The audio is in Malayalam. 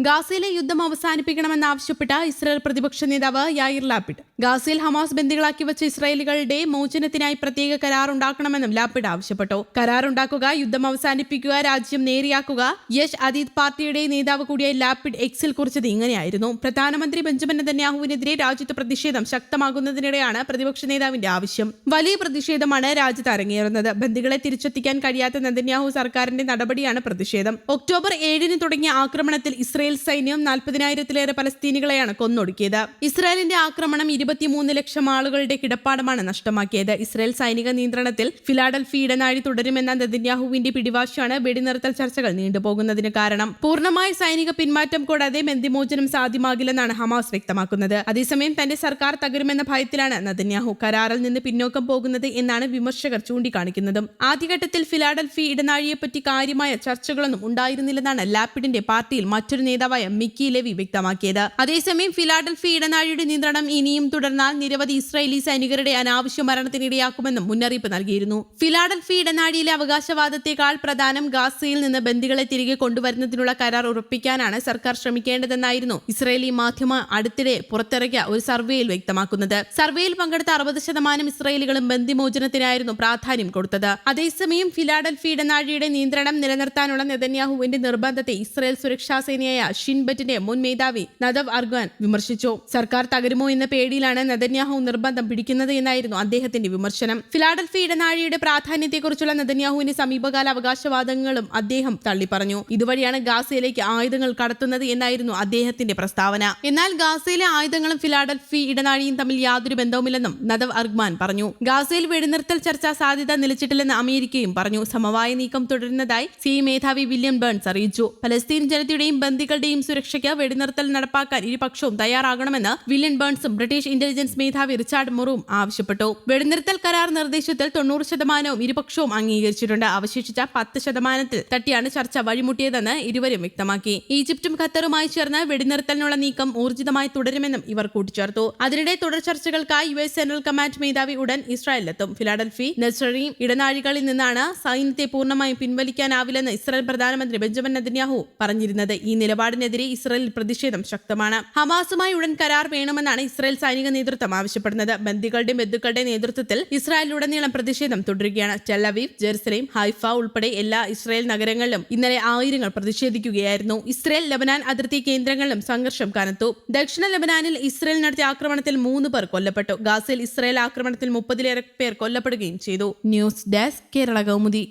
ഗാസയിലെ യുദ്ധം അവസാനിപ്പിക്കണമെന്നാവശ്യപ്പെട്ട ഇസ്രായേൽ പ്രതിപക്ഷ നേതാവ് യായിർ ലാപ്പിഡ്. ഗാസയിൽ ഹമാസ് ബന്ദികളാക്കി വെച്ച ഇസ്രായേലുകളുടെ മോചനത്തിനായി പ്രത്യേക കരാർ ഉണ്ടാക്കണമെന്നും ലാപ്പിഡ് ആവശ്യപ്പെട്ടു. കരാർ ഉണ്ടാക്കുക യുദ്ധം അവസാനിപ്പിക്കുക രാജ്യം നേരിയാക്കുക യഷ് അദീദ് പാർട്ടിയുടെ നേതാവ് കൂടിയ ലാപ്പിഡ് എക്സിൽ കുറിച്ചത് ഇങ്ങനെയായിരുന്നു. പ്രധാനമന്ത്രി ബെഞ്ചമിൻ നെതന്യാഹുവിനെതിരെ രാജ്യത്ത് പ്രതിഷേധം ശക്തമാകുന്നതിനിടെയാണ് പ്രതിപക്ഷ നേതാവിന്റെ ആവശ്യം. വലിയ പ്രതിഷേധമാണ് രാജ്യത്ത് അരങ്ങേറുന്നത്. ബന്ദികളെ തിരിച്ചെത്തിക്കാൻ കഴിയാത്ത നെതന്യാഹു സർക്കാരിന്റെ നടപടിയാണ് പ്രതിഷേധം. ഒക്ടോബർ ഏഴിന് തുടങ്ങിയ ആക്രമണത്തിൽ ഇസ്രായേൽ സൈന്യം നാൽപ്പതിനായിരത്തിലേറെ പലസ്തീനികളെയാണ് കൊന്നൊടുക്കിയത്. ഇസ്രായേലിന്റെ ആക്രമണം ഇരുപത്തിമൂന്ന് ലക്ഷം ആളുകളുടെ കിടപ്പാടമാണ് നഷ്ടമാക്കിയത്. ഇസ്രായേൽ സൈനിക നിയന്ത്രണത്തിൽ ഫിലാഡൽഫി ഇടനാഴി തുടരുമെന്ന നെതന്യാഹുവിന്റെ പിടിവാശിയാണ് വെടിനിർത്തൽ ചർച്ചകൾ നീണ്ടുപോകുന്നതിന് കാരണം. പൂർണമായ സൈനിക പിന്മാറ്റം കൂടാതെ മെന്തിമോചനം സാധ്യമാകില്ലെന്നാണ് ഹമാസ് വ്യക്തമാക്കുന്നത്. അതേസമയം തന്റെ സർക്കാർ തകരുമെന്ന ഭയത്തിലാണ് നദന്യാഹു കരാറിൽ നിന്ന് പിന്നോക്കം പോകുന്നത് എന്നാണ് വിമർശകർ ചൂണ്ടിക്കാണിക്കുന്നതും. ആദ്യഘട്ടത്തിൽ ഫിലാഡൽഫി ഇടനാഴിയെപ്പറ്റി കാര്യമായ ചർച്ചകളൊന്നും ഉണ്ടായിരുന്നില്ലെന്നാണ് ലാപ്പിഡിന്റെ പാർട്ടിയിൽ മറ്റൊരു നേതാവായ മിക്കി ലെവി വ്യക്തമാക്കിയത്. അതേസമയം ഫിലാഡൽഫി ഇടനാഴിയുടെ നിയന്ത്രണം ഇനിയും തുടർന്നാൽ നിരവധി ഇസ്രായേലി സൈനികരുടെ അനാവശ്യ മരണത്തിനിടയാക്കുമെന്നും മുന്നറിയിപ്പ് നൽകിയിരുന്നു. ഫിലാഡൽഫി ഇടനാഴിയിലെ അവകാശവാദത്തെക്കാൾ പ്രധാനം ഗാസയിൽ നിന്ന് ബന്ദികളെ തിരികെ കൊണ്ടുവരുന്നതിനുള്ള കരാർ ഉറപ്പിക്കാനാണ് സർക്കാർ ശ്രമിക്കേണ്ടതെന്നായിരുന്നു ഇസ്രായേലി മാധ്യമ അടുത്തിടെ പുറത്തിറക്കിയ ഒരു സർവേയിൽ വ്യക്തമാക്കുന്നത്. സർവേയിൽ പങ്കെടുത്ത അറുപത് ശതമാനം ഇസ്രായേലികളും ബന്ദിമോചനത്തിനായിരുന്നു പ്രാധാന്യം കൊടുത്തത്. അതേസമയം ഫിലാഡൽഫി ഇടനാഴിയുടെ നിയന്ത്രണം നിലനിർത്താനുള്ള നെതന്യാഹുവിന്റെ നിർബന്ധത്തെ ഇസ്രായേൽ സുരക്ഷാ സേനയായ ഷിൻബറ്റിന്റെ മുൻ മേധാവി നദവ് അർഗാൻ വിമർശിച്ചു. സർക്കാർ തകരുമോ എന്ന പേടിയിലാണ് നദന്യാഹു നിർബന്ധം പിടിക്കുന്നത് എന്നായിരുന്നു അദ്ദേഹത്തിന്റെ വിമർശനം. ഫിലാഡൽഫി ഇടനാഴിയുടെ പ്രാധാന്യത്തെക്കുറിച്ചുള്ള നെതന്യാഹുവിന്റെ സമീപകാല അവകാശവാദങ്ങളും അദ്ദേഹം തള്ളിപ്പറഞ്ഞു. ഇതുവഴിയാണ് ഗാസയിലേക്ക് ആയുധങ്ങൾ കടത്തുന്നത് എന്നായിരുന്നു അദ്ദേഹത്തിന്റെ പ്രസ്താവന. എന്നാൽ ഗാസയിലെ ആയുധങ്ങളും ഫിലാഡൽഫി ഇടനാഴിയും തമ്മിൽ യാതൊരു ബന്ധവുമില്ലെന്നും നദവ് അർഗ്മാൻ പറഞ്ഞു. ഗാസയിൽ വെടിനിർത്തൽ ചർച്ചാ സാധ്യത നിലച്ചിട്ടില്ലെന്ന് അമേരിക്കയും പറഞ്ഞു. സമവായ നീക്കം തുടരുന്നതായി സി മേധാവി വില്യം ബേൺസ് അറിയിച്ചു. പലസ്തീൻ ജനതയുടെയും ബന്ദികളുടെയും സുരക്ഷയ്ക്ക് വെടിനിർത്തൽ നടപ്പാക്കാൻ ഇരുപക്ഷവും തയ്യാറാകണമെന്ന് വില്യൻ ബേൺസും ബ്രിട്ടീഷ് ഇന്റലിജൻസ് മേധാവി റിച്ചാർഡ് മുറും ആവശ്യപ്പെട്ടു. വെടിനിർത്തൽ കരാർ നിർദ്ദേശത്തിൽ തൊണ്ണൂറ് ശതമാനവും ഇരുപക്ഷവും അംഗീകരിച്ചിട്ടുണ്ട്. അവശേഷിച്ച പത്ത് ശതമാനത്തിൽ തട്ടിയാണ് ചർച്ച വഴിമുട്ടിയതെന്ന് ഇരുവരും വ്യക്തമാക്കി. ഈജിപ്തും ഖത്തറുമായി ചേർന്ന് വെടിനിർത്തലിനുള്ള നീക്കം ഊർജിതമായി തുടരുമെന്നും ഇവർ കൂട്ടിച്ചേർത്തു. അതിനിടെ തുടർ ചർച്ചകൾക്കായി യു എസ് സെൻട്രൽ കമാൻഡ് മേധാവി ഉടൻ ഇസ്രായേലിലെത്തും. ഫിലാഡൽഫി നെസറിയും ഇടനാഴികളിൽ നിന്നാണ് സൈന്യത്തെ പൂർണമായും പിൻവലിക്കാനാവില്ലെന്ന് ഇസ്രായേൽ പ്രധാനമന്ത്രി ബെഞ്ചമിൻ നെതന്യാഹു പറഞ്ഞിരുന്നത്. ഈ നിലപാടിനെതിരെ ഇസ്രായേൽ പ്രതിഷേധം ശക്തമാണ്. ഹമാസുമായി ഉടൻ കരാർ വേണമെന്നാണ് ഇസ്രായേൽ സൈനിക നേതൃത്വം ആവശ്യപ്പെടുന്നത്. ബന്ദികളുടെ ബന്ധുക്കളുടെ നേതൃത്വത്തിൽ ഇസ്രായേലിലുടനീളം പ്രതിഷേധം തുടരുകയാണ്. ടെലവീവ് ജെറുസലേം ഹൈഫ ഉൾപ്പെടെ എല്ലാ ഇസ്രായേൽ നഗരങ്ങളിലും ഇന്നലെ ആയിരങ്ങൾ പ്രതിഷേധിക്കുകയായിരുന്നു. ഇസ്രായേൽ ലബനാൻ അതിർത്തി കേന്ദ്രങ്ങളിലും സംഘർഷം കനത്തു. ദക്ഷിണ ലബനാനിൽ ഇസ്രായേൽ നടത്തിയ ആക്രമണത്തിൽ മൂന്ന് പേർ കൊല്ലപ്പെട്ടു. ഗാസയിൽ ഇസ്രായേൽ ആക്രമണത്തിൽ മുപ്പതിലേറെ പേർ കൊല്ലപ്പെടുകയും ചെയ്തു. News desk Kerala Kaumudi.